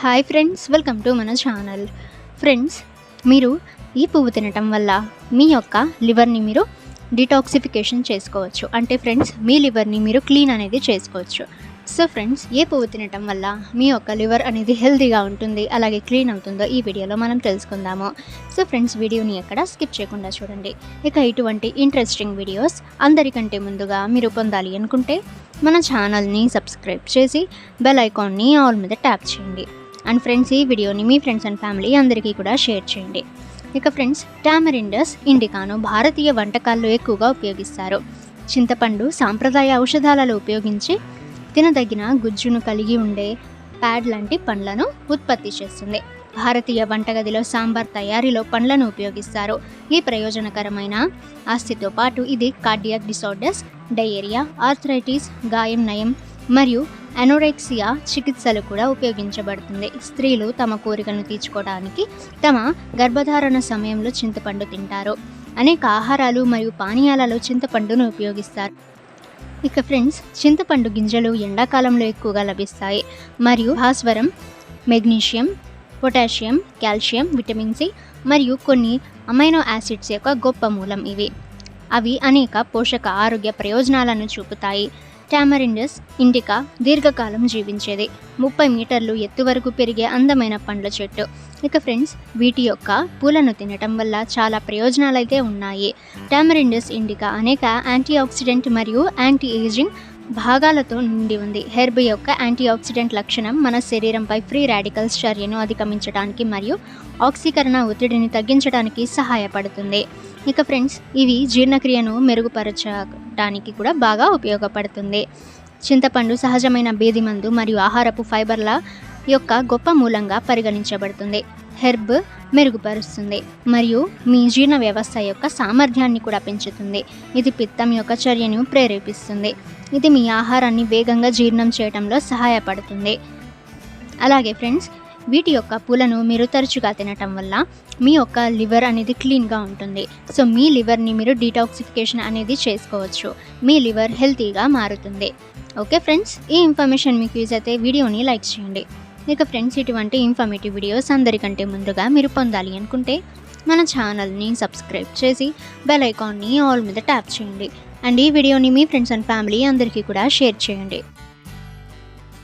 Hi friends welcome to మన channel friends మీరు ఈ పువ్వు తినటం వల్ల మీ యొక్క లివర్ని మీరు డిటాక్సిఫికేషన్ చేసుకోవచ్చు. అంటే ఫ్రెండ్స్ మీ లివర్ని మీరు క్లీన్ అనేది చేసుకోవచ్చు. సో ఫ్రెండ్స్ ఏ పువ్వు తినటం వల్ల మీ యొక్క లివర్ అనేది హెల్తీగా ఉంటుంది అలాగే క్లీన్ అవుతుందో ఈ వీడియోలో మనం తెలుసుకుందాము. సో ఫ్రెండ్స్ వీడియోని ఎక్కడ స్కిప్ చేయకుండా చూడండి. ఇక ఇటువంటి ఇంట్రెస్టింగ్ వీడియోస్ అందరికంటే ముందుగా మీరు పొందాలి అనుకుంటే మన ఛానల్ని సబ్స్క్రైబ్ చేసి బెల్ ఐకాన్ని ఆల్ మీద ట్యాప్ చేయండి. అండ్ ఫ్రెండ్స్ ఈ వీడియోని మీ ఫ్రెండ్స్ అండ్ ఫ్యామిలీ అందరికీ కూడా షేర్ చేయండి. ఇక ఫ్రెండ్స్ టామరిండస్ ఇండికాను భారతీయ వంటకాల్లో ఎక్కువగా ఉపయోగిస్తారు. చింతపండు సాంప్రదాయ ఔషధాలలో ఉపయోగించి తినదగిన గుజ్జును కలిగి ఉండే ప్యాడ్ లాంటి పండ్లను ఉత్పత్తి చేస్తుంది. భారతీయ వంటగదిలో సాంబార్ తయారీలో పండ్లను ఉపయోగిస్తారు. ఈ ప్రయోజనకరమైన ఆస్తితో పాటు ఇది కార్డియాక్ డిసార్డర్స్ డయేరియా ఆర్థరైటిస్ గాయం నయం మరియు అనోరెక్సియా చికిత్సలు కూడా ఉపయోగించబడుతుంది. స్త్రీలు తమ కోరికలను తీర్చుకోవడానికి తమ గర్భధారణ సమయంలో చింతపండు తింటారు. అనేక ఆహారాలు మరియు పానీయాలలో చింతపండును ఉపయోగిస్తారు. ఇక ఫ్రెండ్స్ చింతపండు గింజలు ఎండాకాలంలో ఎక్కువగా లభిస్తాయి. మరియు భాస్వరం magnesium potassium calcium vitamin C మరియు కొన్ని అమైనో యాసిడ్స్ యొక్క గొప్ప మూలం ఇవి. అవి అనేక పోషక ఆరోగ్య ప్రయోజనాలను చూపుతాయి. టామరిండస్ ఇండికా దీర్ఘకాలం జీవించేది. ముప్పై మీటర్లు ఎత్తు వరకు పెరిగే అందమైన పండ్ల చెట్టు. ఇక ఫ్రెండ్స్ వీటి యొక్క పూలను తినటం వల్ల చాలా ప్రయోజనాలైతే ఉన్నాయి. టామరిండస్ ఇండికా అనేక యాంటీ ఆక్సిడెంట్ మరియు యాంటీ ఏజింగ్ భాగాలతో నిండి ఉంది. హెర్బ్ యొక్క యాంటీ ఆక్సిడెంట్ లక్షణం మన శరీరంపై ఫ్రీ రాడికల్స్ చర్యను అధిగమించడానికి మరియు ఆక్సీకరణ ఒత్తిడిని తగ్గించడానికి సహాయపడుతుంది. ఇక ఫ్రెండ్స్ ఇవి జీర్ణక్రియను మెరుగుపరచ మెరుగుపరచడానికి కూడా బాగా ఉపయోగపడుతుంది. చింతపండు సహజమైన బేదిమందు మరియు ఆహారపు ఫైబర్ల యొక్క గొప్ప మూలంగా పరిగణించబడుతుంది. హెర్బ్ మెరుగుపరుస్తుంది మరియు మీ జీర్ణ వ్యవస్థ యొక్క సామర్థ్యాన్ని కూడా పెంచుతుంది. ఇది పిత్తం యొక్క చర్యను ప్రేరేపిస్తుంది. ఇది మీ ఆహారాన్ని వేగంగా జీర్ణం చేయడంలో సహాయపడుతుంది. అలాగే ఫ్రెండ్స్ వీటి యొక్క పూలను మీరు తరచుగా తినటం వల్ల మీ యొక్క లివర్ అనేది క్లీన్గా ఉంటుంది. సో మీ లివర్ని మీరు డీటాక్సిఫికేషన్ అనేది చేసుకోవచ్చు. మీ లివర్ హెల్తీగా మారుతుంది. ఓకే ఫ్రెండ్స్ ఈ ఇన్ఫర్మేషన్ మీకు యూజ్ అయితే వీడియోని లైక్ చేయండి. ఇక ఫ్రెండ్స్ ఇటువంటి ఇన్ఫర్మేటివ్ వీడియోస్ అందరికంటే ముందుగా మీరు పొందాలి అనుకుంటే మన ఛానల్ని సబ్స్క్రైబ్ చేసి బెల్ ఐకాన్ని ఆల్ మీద ట్యాప్ చేయండి. అండ్ ఈ వీడియోని మీ ఫ్రెండ్స్ అండ్ ఫ్యామిలీ అందరికీ కూడా షేర్ చేయండి.